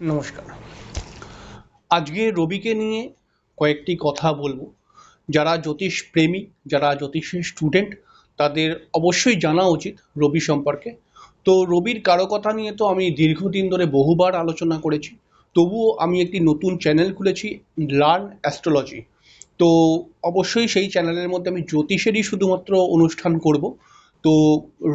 নমস্কার। আজকে রবিকে নিয়ে কয়েকটি কথা বলব। যারা জ্যোতিষ প্রেমী, যারা জ্যোতিষের স্টুডেন্ট, তাদের অবশ্যই জানা উচিত রবি সম্পর্কে। তো রবির কারও কথা নিয়ে তো আমি দীর্ঘদিন ধরে বহুবার আলোচনা করেছি। তবুও আমি একটি নতুন চ্যানেল খুলেছি, লার্ন অ্যাস্ট্রোলজি। তো অবশ্যই সেই চ্যানেলের মধ্যে আমি জ্যোতিষেরই শুধুমাত্র অনুষ্ঠান করব। তো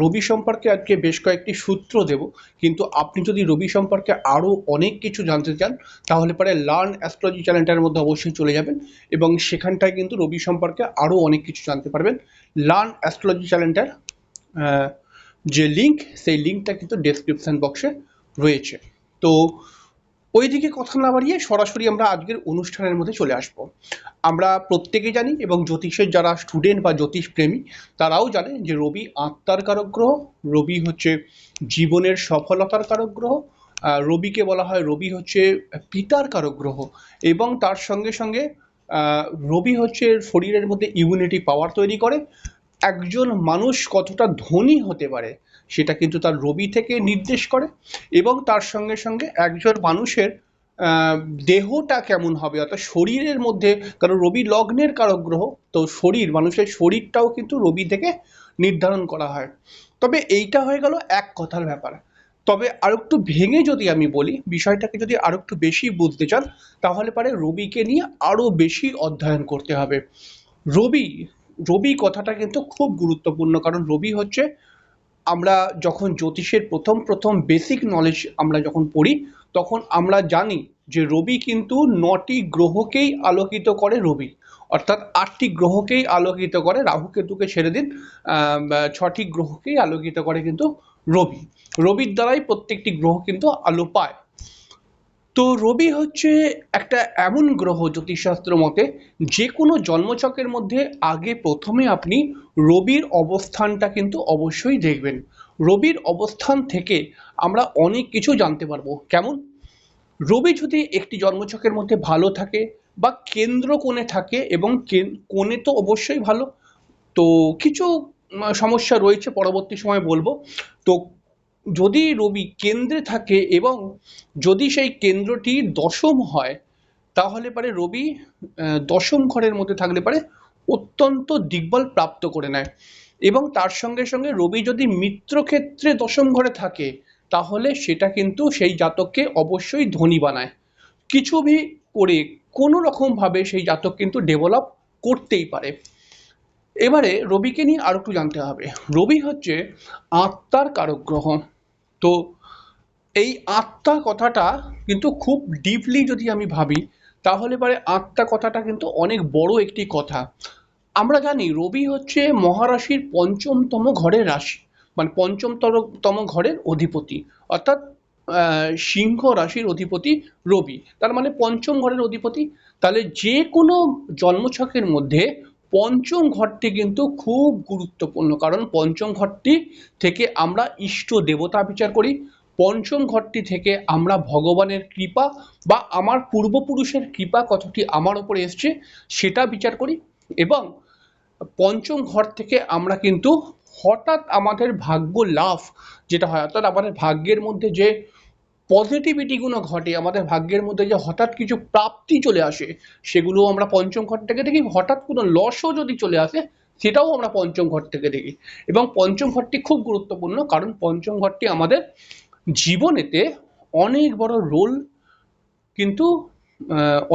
রবি সম্পর্কে আজকে বেশ কয়েকটি সূত্র দেব, কিন্তু আপনি যদি রবি সম্পর্কে আরও অনেক কিছু জানতে চান, তাহলে পরে লার্ন অ্যাস্ট্রোলজি চ্যানেলটার মধ্যে অবশ্যই চলে যাবেন এবং সেখানটায় কিন্তু রবি সম্পর্কে আরও অনেক কিছু জানতে পারবেন। লার্ন অ্যাস্ট্রোলজি চ্যানেলটার যে লিঙ্ক সেই লিঙ্কটা কিন্তু ডেসক্রিপশন বক্সে রয়েছে। তো ওইদিকে কথা না বাড়িয়ে সরাসরি আমরা আজকের অনুষ্ঠানের মধ্যে চলে আসব। আমরা প্রত্যেকে জানি এবং জ্যোতিষের যারা স্টুডেন্ট বা জ্যোতিষ প্রেমী, তারাও জানে যে রবি আত্মার কারক গ্রহ রবি হচ্ছে জীবনের সফলতার কারক গ্রহ রবিকে বলা হয় রবি হচ্ছে পিতার কারক গ্রহ এবং তার সঙ্গে সঙ্গে রবি হচ্ছে শরীরের মধ্যে ইমিউনিটি পাওয়ার তৈরি করে। একজন মানুষ কতটা ধনী হতে পারে সেটা কিন্তু তার রবি থেকে নির্দেশ করে এবং তার সঙ্গে সঙ্গে একজন মানুষের দেহটা কেমন হবে? অর্থাৎ শরীরের মধ্যে, কারণ রবি লগ্নের কারক গ্রহ, তো শরীর, মানুষের শরীরটাও কিন্তু রবি থেকে নির্ধারণ করা হয়। তবে এইটা হয়ে গেল এক কথার ব্যাপার। তবে আর একটু ভেঙে যদি আমি বলি, বিষয়টাকে যদি আর একটু বেশি বুঝতে চান, তাহলে পারে রবিকে নিয়ে আরও বেশি অধ্যয়ন করতে হবে। রবি রবি কথাটা কিন্তু খুব গুরুত্বপূর্ণ, কারণ রবি হচ্ছে আমরা যখন জ্যোতিষের প্রথম প্রথম বেসিক নলেজ আমরা যখন পড়ি, তখন আমরা জানি যে রবি কিন্তু নটি গ্রহকেই আলোকিত করে রবি। অর্থাৎ আটটি গ্রহকেই আলোকিত করে রাহুকেতুকে ছেড়ে দিন ছটি গ্রহকেই আলোকিত করে কিন্তু রবি। রবির দ্বারাই প্রত্যেকটি গ্রহ কিন্তু আলো পায়। তো রবি হচ্ছে একটা এমন গ্রহ জ্যোতিষশাস্ত্র মতে যে কোনো জন্মছকের মধ্যে আগে প্রথমে আপনি রবির অবস্থানটা কিন্তু অবশ্যই দেখবেন। রবির অবস্থান থেকে আমরা অনেক কিছু জানতে পারব। কেমন? রবি যদি একটি জন্মছকের মধ্যে ভালো থাকে বা কেন্দ্র কোণে থাকে এবং কোণে তো অবশ্যই ভালো, তো কিছু সমস্যা রয়েছে পরবর্তী সময় বলব। তো যদি রবি কেন্দ্রে থাকে এবং যদি সেই কেন্দ্রটি দশম হয়, তাহলে পারে রবি দশম ঘরের মধ্যে থাকলে পারে অত্যন্ত দিগ্বল প্রাপ্ত করে নেয়। এবং তার সঙ্গে সঙ্গে রবি যদি মিত্রক্ষেত্রে দশম ঘরে থাকে, তাহলে সেটা কিন্তু সেই জাতককে অবশ্যই ধনী বানায়। কিছু ভি করে কোনো রকমভাবে সেই জাতক কিন্তু ডেভেলপ করতেই পারে। এবারে রবিকে নিয়ে আরও একটু জানতে হবে। রবি হচ্ছে আত্মার কারক গ্রহ তো এই আত্মা কথাটা কিন্তু খুব ডিপলি যদি আমি ভাবি, তাহলে পরে আত্মা কথাটা কিন্তু অনেক বড় একটি কথা। আমরা জানি রবি হচ্ছে মহারাশির পঞ্চমতম ঘরের রাশি মানে পঞ্চমতম ঘরের অধিপতি, অর্থাৎ সিংহ রাশির অধিপতি রবি। তার মানে পঞ্চম ঘরের অধিপতি। তাহলে যে কোনো জন্মছকের মধ্যে পঞ্চম ঘরটি কিন্তু খুব গুরুত্বপূর্ণ, কারণ পঞ্চম ঘরটি থেকে আমরা ইষ্ট দেবতা বিচার করি, পঞ্চম ঘরটি থেকে আমরা ভগবানের কৃপা বা আমার পূর্বপুরুষের কৃপা কতটি আমার উপরে এসছে, সেটা বিচার করি এবং পঞ্চম ঘর থেকে আমরা কিন্তু হঠাৎ আমাদের ভাগ্য লাভ যেটা হয়, অর্থাৎ আমাদের ভাগ্যের মধ্যে যে পজিটিভিটিগুলো ঘটে। আমাদের ভাগ্যের মধ্যে যে হঠাৎ কিছু প্রাপ্তি চলে আসে সেগুলো আমরা পঞ্চম ঘর থেকে দেখি। হঠাৎ কোনো লসও যদি চলে আসে, সেটাও আমরা পঞ্চম ঘর থেকে দেখি। এবং পঞ্চম ঘরটি খুব গুরুত্বপূর্ণ, কারণ পঞ্চম ঘরটি আমাদের জীবনেতে অনেক বড় রোল কিন্তু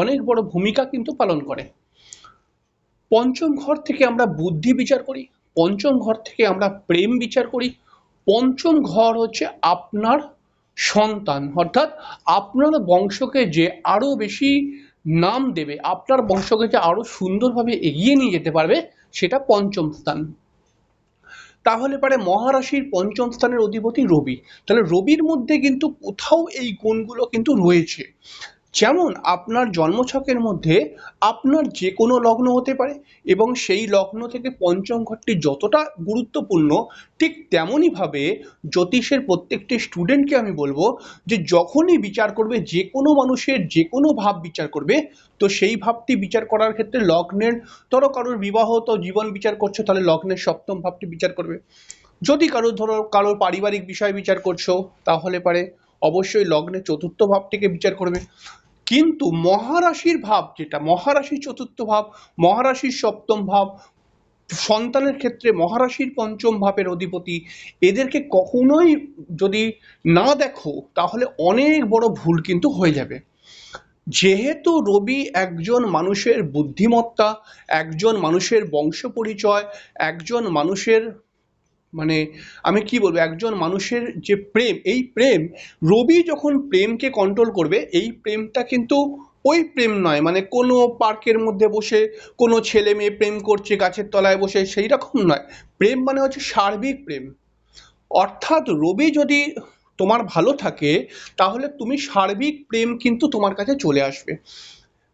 অনেক বড় ভূমিকা কিন্তু পালন করে। পঞ্চম ঘর থেকে আমরা বুদ্ধি বিচার করি, পঞ্চম ঘর থেকে আমরা প্রেম বিচার করি। পঞ্চম ঘর হচ্ছে আপনার সন্তান। অর্থাৎ আপনার বংশকে যে আরও বেশি নাম দেবে, আপনার বংশকে যে আরও সুন্দরভাবে এগিয়ে নিয়ে যেতে পারবে, সেটা পঞ্চম স্থান। তাহলে পারে মহারাশির পঞ্চম স্থানের অধিপতি রবি। তাহলে রবির মধ্যে কিন্তু কোথাও এই গুণগুলো কিন্তু রয়েছে। যেমন আপনার জন্মছকের মধ্যে আপনার যে কোনো লগ্ন হতে পারে এবং সেই লগ্ন থেকে পঞ্চম ঘরটি যতটা গুরুত্বপূর্ণ, ঠিক তেমনইভাবে জ্যোতিষের প্রত্যেকটি স্টুডেন্টকে আমি বলব যে যখনই বিচার করবে যে কোনো মানুষের যে কোনো ভাব বিচার করবে, তো সেই ভাবটি বিচার করার ক্ষেত্রে লগ্নের, ধরো কারোর বিবাহ তো জীবন বিচার করছ, তাহলে লগ্নের সপ্তম ভাবটি বিচার করবে। যদি কারও, ধরো কারোর পারিবারিক বিষয় বিচার করছ, তাহলে পারে। অবশ্যই লগ্নের চতুর্থ ভাবটিকে বিচার করবে। কিন্তু মহারাশির ভাব যেটা, মহারাশির চতুর্থ ভাব, মহারাশির সপ্তম ভাব, সন্তানের ক্ষেত্রে মহারাশির পঞ্চম ভাবের অধিপতি, এদেরকে কখনোই যদি না দেখো, তাহলে অনেক বড় ভুল কিন্তু হয়ে যাবে। যেহেতু রবি একজন মানুষের বুদ্ধিমত্তা, একজন মানুষের বংশ পরিচয় একজন মানুষের মানে আমি কি বলব, একজন মানুষের যে প্রেম, এই প্রেম, রবি যখন প্রেমকে কন্ট্রোল করবে, এই প্রেমটা কিন্তু ওই প্রেম নয়। মানে কোনো পার্কের মধ্যে বসে, কোনো ছেলে মেয়ে প্রেম করছে, গাছের তলায় বসে, সেই রকম নয়। প্রেম মানে হচ্ছে সার্বিক প্রেম। অর্থাৎ রবি যদি তোমার ভালো থাকে, তাহলে তুমি সার্বিক প্রেম কিন্তু তোমার কাছে চলে আসবে।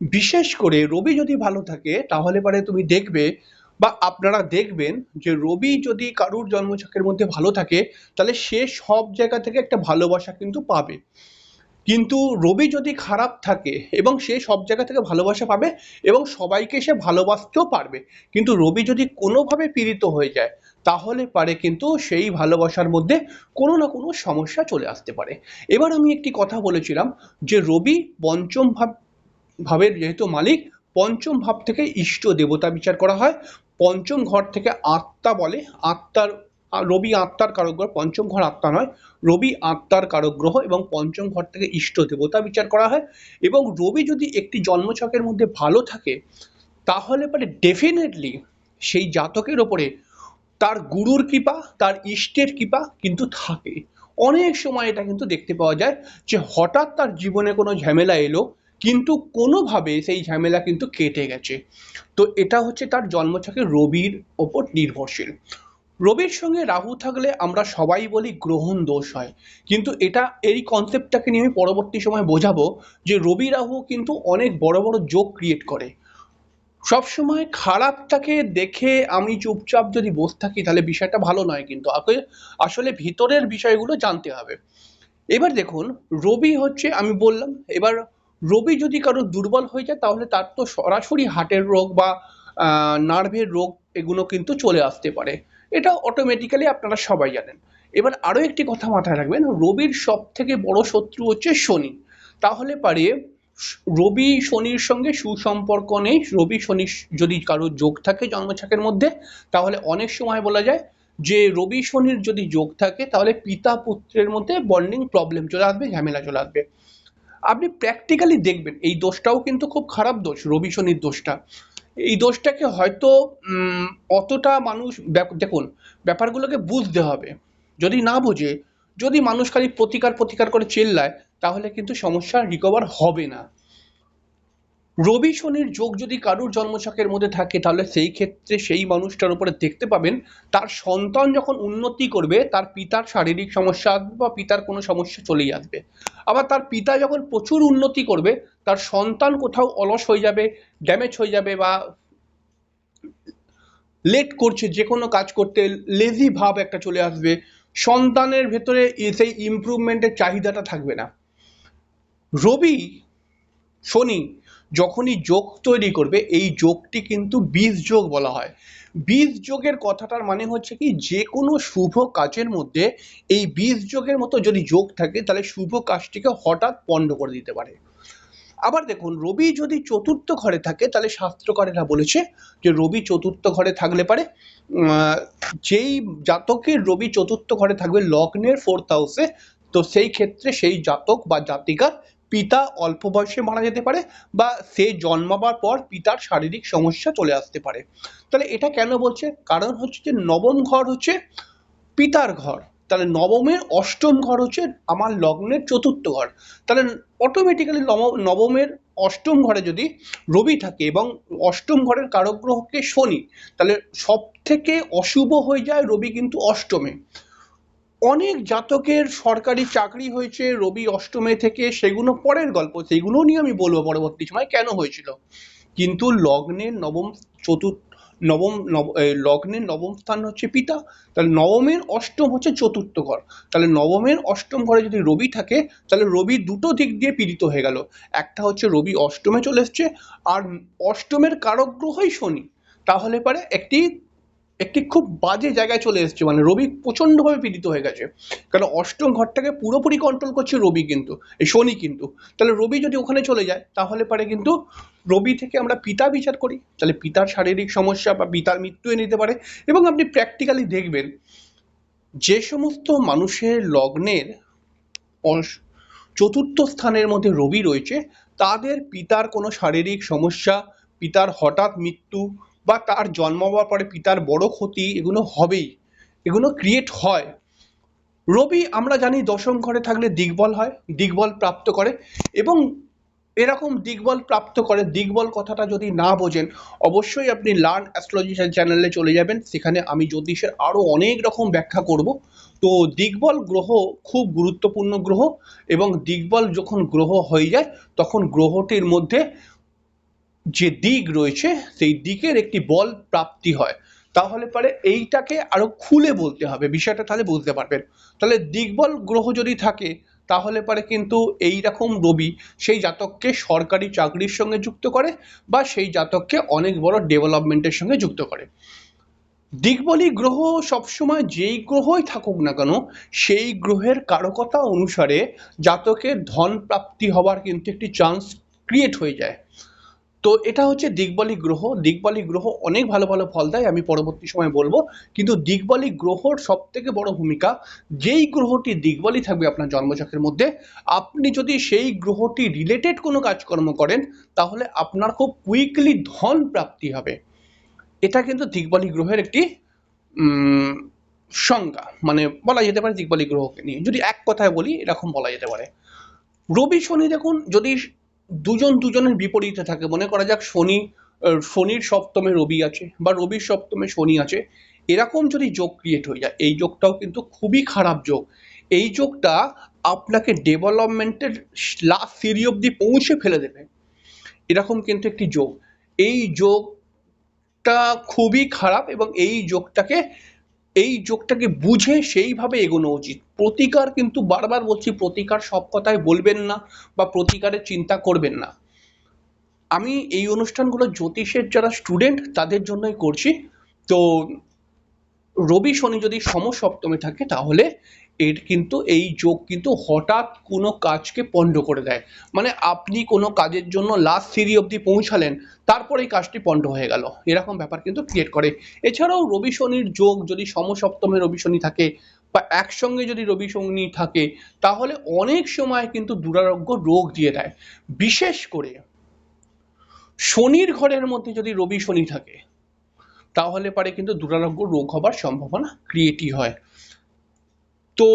বিশেষ করে রবি যদি ভালো থাকে, তাহলে পরে তুমি দেখবে বা আপনারা দেখবেন যে রবি যদি কারুর জন্মছকের মধ্যে ভালো থাকে, তাহলে সে সব জায়গা থেকে একটা ভালোবাসা কিন্তু পাবে। কিন্তু রবি যদি খারাপ থাকে এবং সে সব জায়গা থেকে ভালোবাসা পাবে এবং সবাইকে সে ভালোবাসতেও পারবে, কিন্তু রবি যদি কোনোভাবে পীড়িত হয়ে যায়, তাহলে পারে কিন্তু সেই ভালোবাসার মধ্যে কোনো না কোনো সমস্যা চলে আসতে পারে। এবার আমি একটি কথা বলেছিলাম যে রবি পঞ্চম ভাব ভাবের যেহেতু মালিক, পঞ্চম ভাব থেকে ইষ্ট দেবতা বিচার করা হয়। পঞ্চম ঘর থেকে আত্মা বলে, আত্মার, রবি আত্মার কারক গ্রহ পঞ্চম ঘর আত্মা নয়, রবি আত্মার কারক গ্রহ এবং পঞ্চম ঘর থেকে ইষ্ট দেবতা বিচার করা হয়। এবং রবি যদি একটি জন্মছকের মধ্যে ভালো থাকে, তাহলে পরে ডেফিনেটলি সেই জাতকের ওপরে তার গুরুর কৃপা, তার ইষ্টের কৃপা কিন্তু থাকে। অনেক সময় এটা কিন্তু দেখতে পাওয়া যায় যে হঠাৎ তার জীবনে কোনো ঝামেলা এলো কিন্তু কোনোভাবে সেই ঝামেলা কিন্তু কেটে গেছে। তো এটা হচ্ছে তার জন্মছকে রবির ওপর নির্ভরশীল। রবির সঙ্গে রাহু থাকলে আমরা সবাই বলি গ্রহণ দোষ হয়। কিন্তু এটা, এই কনসেপ্টটাকে নিয়ে আমি পরবর্তী সময় বোঝাবো যে রবি রাহু কিন্তু অনেক বড় বড় যোগ ক্রিয়েট করে। সবসময় খারাপটাকে দেখে আমি চুপচাপ যদি বসে থাকি তাহলে বিষয়টা ভালো নয় কিন্তু। আসলে ভিতরের বিষয়গুলো জানতে হবে। এবার দেখুন, রবি হচ্ছে, আমি বললাম, এবার রবি যদি কারও দুর্বল হয়ে যায়, তাহলে তার তো সরাসরি হার্টের রোগ বা নার্ভের রোগ এগুলো কিন্তু চলে আসতে পারে। এটা অটোমেটিক্যালি আপনারা সবাই জানেন। এবার আরও একটি কথা মাথায় রাখবেন রবির সব থেকে বড় শত্রু হচ্ছে শনি। তাহলে পারে রবি শনির সঙ্গে সুসম্পর্ক নেই। রবি শনি যদি কারও যোগ থাকে জন্মছকের মধ্যে, তাহলে অনেক সময় বলা যায় যে রবি শনির যদি যোগ থাকে, তাহলে পিতা পুত্রের মধ্যে বন্ডিং প্রবলেম চলে আসবে, ঝামেলা চলে আসবে। আপনি প্র্যাকটিক্যালি দেখবেন, এই দোষটাও কিন্তু খুব খারাপ দোষ, রবি শনির দোষটা। এই দোষটাকে হয়তো অতটা মানুষ দেখুন, ব্যাপারগুলোকে বুঝতে হবে। যদি না বোঝে, যদি মানুষ খালি প্রতিকার প্রতিকার করে চেল্লায়, তাহলে কিন্তু সমস্যা রিকভার হবে না। রবি শনির যোগ যদি কারুর জন্মছকের মধ্যে থাকে, তাহলে সেই ক্ষেত্রে সেই মানুষটার উপরে দেখতে পাবেন, তার সন্তান যখন উন্নতি করবে, তার পিতার শারীরিক সমস্যা আসবে বা পিতার কোনো সমস্যা চলেই আসবে। আবার তার পিতা যখন প্রচুর উন্নতি করবে, তার সন্তান কোথাও অলস হয়ে যাবে ড্যামেজ হয়ে যাবে বা লেট করছে, যে কোনো কাজ করতে লেজি ভাব একটা চলে আসবে, সন্তানের ভেতরে সেই ইমপ্রুভমেন্টের চাহিদাটা থাকবে না। রবি শনি যখনই যোগ তৈরি করবে, এই যোগটি কিন্তু বীজ যোগ বলা হয়। বীজ যোগের কথাটার মানে হচ্ছে কি যে কোনো শুভ কাজের মধ্যে এই বীজ যোগের মতো যদি যোগ থাকে, তাহলে শুভ কাজটিকে হঠাৎ পণ্ড করে দিতে পারে। আবার দেখুন, রবি যদি চতুর্থ ঘরে থাকে, তাহলে শাস্ত্রকারেরা বলেছে যে রবি চতুর্থ ঘরে থাকলে পারে। যেই জাতকের রবি চতুর্থ ঘরে থাকবে, লগ্নের ফোর্থ হাউসে তো সেই ক্ষেত্রে সেই জাতক বা জাতিকার পিতা অল্প বয়সে মারা যেতে পারে বা সে জন্মাবার পর পিতার শারীরিক সমস্যা চলে আসতে পারে। তাহলে এটা কেন বলছে? কারণ হচ্ছে যে নবম ঘর হচ্ছে পিতার ঘর। তাহলে নবমের অষ্টম ঘর হচ্ছে আমার লগ্নের চতুর্থ ঘর। তাহলে অটোমেটিক্যালি নবমের অষ্টম ঘরে যদি রবি থাকে এবং অষ্টম ঘরের কারক গ্রহকে শনি, তাহলে সব থেকে অশুভ হয়ে যায় রবি কিন্তু অষ্টমে। অনেক জাতকের সরকারি চাকরি হয়েছে রবি অষ্টমে থেকে, সেগুলো পরের গল্প সেগুলো নিয়ে আমি বলব পরবর্তী সময় কেন হয়েছিল। কিন্তু লগ্নের নবম চতুর্থ নবম, নব লগ্নের নবম স্থান হচ্ছে পিতা, তাহলে নবমের অষ্টম হচ্ছে চতুর্থ ঘর। তাহলে নবমের অষ্টম ঘরে যদি রবি থাকে, তাহলে রবি দুটো দিক দিয়ে পীড়িত হয়ে গেল। একটা হচ্ছে রবি অষ্টমে চলে এসছে, আর অষ্টমের কারক গ্রহই শনি। তাহলে পারে একটি একটি খুব বাজে জায়গায় চলে এসেছে মানে রবি প্রচণ্ডভাবে পীড়িত হয়ে গেছে। কারণ অষ্টম ঘরটাকে পুরোপুরি কন্ট্রোল করছে রবি কিন্তু, এই শনি কিন্তু। তাহলে রবি যদি ওখানে চলে যায়, তাহলে পারে কিন্তু রবি থেকে আমরা পিতা বিচার করি। তাহলে পিতার শারীরিক সমস্যা বা পিতার মৃত্যু এনে নিতে পারে। এবং আপনি প্র্যাকটিক্যালি দেখবেন, যে সমস্ত মানুষের লগ্নের চতুর্থ স্থানের মধ্যে রবি রয়েছে, তাদের পিতার কোনো শারীরিক সমস্যা, পিতার হঠাৎ মৃত্যু বা তার জন্ম হওয়ার পরে পিতার বড় ক্ষতি এগুলো হবেই, এগুলো ক্রিয়েট হয়। রবি, আমরা জানি দশম ঘরে থাকলে দিগ্বল হয় দিগ্বল প্রাপ্ত করে এবং এরকম দিগ্বল প্রাপ্ত করে দিগ্বল কথাটা যদি না বোঝেন, অবশ্যই আপনি লার্ন অ্যাস্ট্রোলজি চ্যানেলে চলে যাবেন, সেখানে আমি জ্যোতিষের আরও অনেক রকম ব্যাখ্যা করব। তো দিগ্বল গ্রহ খুব গুরুত্বপূর্ণ গ্রহ এবং দিগ্বল যখন গ্রহ হয়ে যায়, তখন গ্রহটির মধ্যে যে দিক রয়েছে, সেই দিকের একটি বল প্রাপ্তি হয়। তাহলে পরে এইটাকে আরও খুলে বলতে হবে, বিষয়টা তাহলে বুঝতে পারবেন। তাহলে দিগ্বল গ্রহ যদি থাকে, তাহলে পরে কিন্তু এই রকম রবি সেই জাতককে সরকারি চাকরির সঙ্গে যুক্ত করে বা সেই জাতককে অনেক বড় ডেভেলপমেন্টের সঙ্গে যুক্ত করে। দিগ্বলী গ্রহ সবসময় যেই গ্রহই থাকুক না কেন, সেই গ্রহের কারকতা অনুসারে জাতকের ধন প্রাপ্তি হওয়ার কিন্তু একটি চান্স ক্রিয়েট হয়ে যায়। তো এটা হচ্ছে দিগবলী গ্রহ। দিগবলী গ্রহ অনেক ভালো ভালো ফল দেয়, আমি পরবর্তী সময় বলব। কিন্তু দিগবলী গ্রহর সব থেকে বড় ভূমিকা, যেই গ্রহটি দিগবলী থাকবে আপনার জন্মচক্রের মধ্যে, আপনি যদি সেই গ্রহটি রিলেটেড কোনো কাজকর্ম করেন, তাহলে আপনার খুব কুইকলি ধন প্রাপ্তি হবে। এটা কিন্তু দিগবলী গ্রহের একটি সংজ্ঞা। মানে বলা যেতে পারে দিগবলী গ্রহকে নিয়ে। যদি এক কথায় বলি, এরকম বলা যেতে পারে। রবি শনি দেখুন, যদি দুজন দুজনের বিপরীতে থাকে। মনে করা যাক শনি শনির সপ্তমে রবি আছে বা রবির সপ্তমে শনি আছে। এরকম যদি যোগ ক্রিয়েট হয়ে যায়, এই যোগটাও কিন্তু খুবই খারাপ যোগ। এই যোগটা আপনাকে ডেভেলপমেন্টের লাস্ট সিঁড়ি অবধি পৌঁছে ফেলে দেবে। এরকম কিন্তু একটি যোগ। এই যোগটা খুবই খারাপ এবং এই যোগটাকে এই যোগটাকে বুঝে সেইভাবে এগোনো উচিত। প্রতিকার কিন্তু বারবার বলছি, প্রতিকার সব কথায় বলবেন না বা প্রতিকারের চিন্তা করবেন না। আমি এই অনুষ্ঠানগুলো জ্যোতিষের যারা স্টুডেন্ট তাদের জন্যই করছি। তো রবি শনি যদি সমসপ্তমে থাকে, তাহলে এর কিন্তু এই যোগ কিন্তু হঠাৎ কোনো কাজকে পণ্ড করে দেয়। মানে আপনি কোনো কাজের জন্য লাস্ট সিঁড়ি অবধি পৌঁছালেন তারপরে এই কাজটি পণ্ড হয়ে গেল। এরকম ব্যাপার কিন্তু ক্রিয়েট করে। এছাড়াও রবি শনির যোগ যদি সমসপ্তমে রবি শনি থাকে বা একসঙ্গে যদি রবি শনি থাকে, তাহলে অনেক সময় কিন্তু দুরারোগ্য রোগ দিয়ে দেয়। বিশেষ করে শনির ঘরের মধ্যে যদি রবি শনি থাকে, তাহলে পারে কিন্তু দুরারোগ্য রোগ হবার সম্ভাবনা ক্রিয়েটই হয়। তো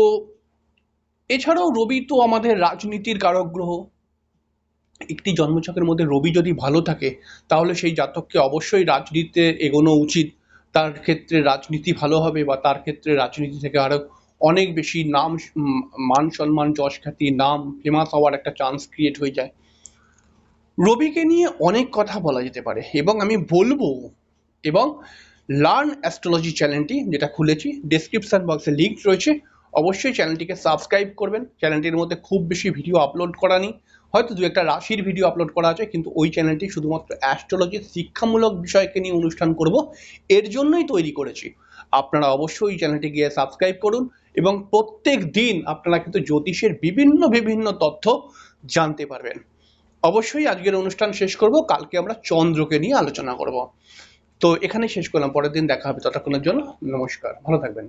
এছাড়াও রবি তো আমাদের রাজনীতির কারক গ্রহ। একটি জন্মছকের মধ্যে রবি যদি ভালো থাকে, তাহলে সেই জাতককে অবশ্যই রাজনীতিতে এগোনো উচিত। তার ক্ষেত্রে রাজনীতি ভালো হবে বা তার ক্ষেত্রে রাজনীতি থেকে আরও অনেক বেশি নাম মান সম্মান, যশ খ্যাতি, নাম ফেমাস হওয়ার একটা চান্স ক্রিয়েট হয়ে যায়। রবিকে নিয়ে অনেক কথা বলা যেতে পারে এবং আমি বলব এবং লার্ন অ্যাস্ট্রোলজি চ্যানেলটি যেটা খুলেছি ডেসক্রিপশন বক্সে লিঙ্ক রয়েছে। অবশ্যই চ্যানেলটিকে সাবস্ক্রাইব করবেন। চ্যানেলটির মধ্যে খুব বেশি ভিডিও আপলোড করা নেই। হয়তো দু একটা রাশির ভিডিও আপলোড করা আছে, কিন্তু ওই চ্যানেলটি শুধুমাত্র অ্যাস্ট্রোলজির শিক্ষামূলক বিষয়কে নিয়ে অনুষ্ঠান করব। এর জন্যই তৈরি করেছি। আপনারা অবশ্যই এই চ্যানেলটি গিয়ে সাবস্ক্রাইব করুন এবং প্রত্যেক দিন আপনারা কিন্তু জ্যোতিষের বিভিন্ন বিভিন্ন তথ্য জানতে পারবেন। অবশ্যই আজকের অনুষ্ঠান শেষ করব। কালকে আমরা চন্দ্রকে নিয়ে আলোচনা করব। তো এখানে শেষ করলাম। পরের দিন দেখা হবে ততক্ষণের জন্য। নমস্কার। ভালো থাকবেন।